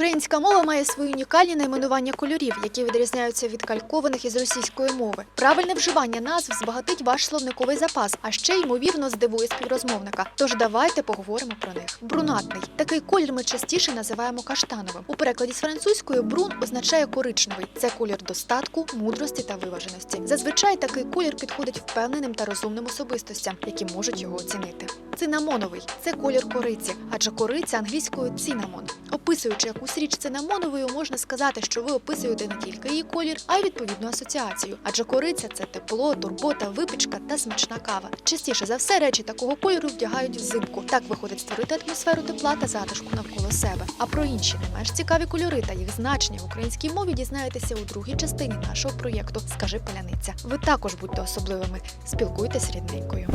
Українська мова має свої унікальні найменування кольорів, які відрізняються від калькованих із російської мови. Правильне вживання назв збагатить ваш словниковий запас, а ще ймовірно здивує співрозмовника. Тож давайте поговоримо про них. Брунатний такий колір ми частіше називаємо каштановим. У перекладі з французької брун означає коричневий. Це колір достатку, мудрості та виваженості. Зазвичай такий колір підходить впевненим та розумним особистостям, які можуть його оцінити. Цинамоновий це колір кориці, адже кориця англійською цинамон. Описуючи якусь річ цинамоновою, можна сказати, що ви описуєте не тільки її колір, а й відповідну асоціацію. Адже кориця це тепло, турбота, випічка та смачна кава. Частіше за все речі такого кольору вдягають взимку. Так виходить створити атмосферу тепла та затишку навколо себе. А про інші не менш цікаві кольори та їх значення в українській мові дізнаєтеся у другій частині нашого проєкту Скажи паляниця. Ви також будьте особливими. Спілкуйтесь рідненькою.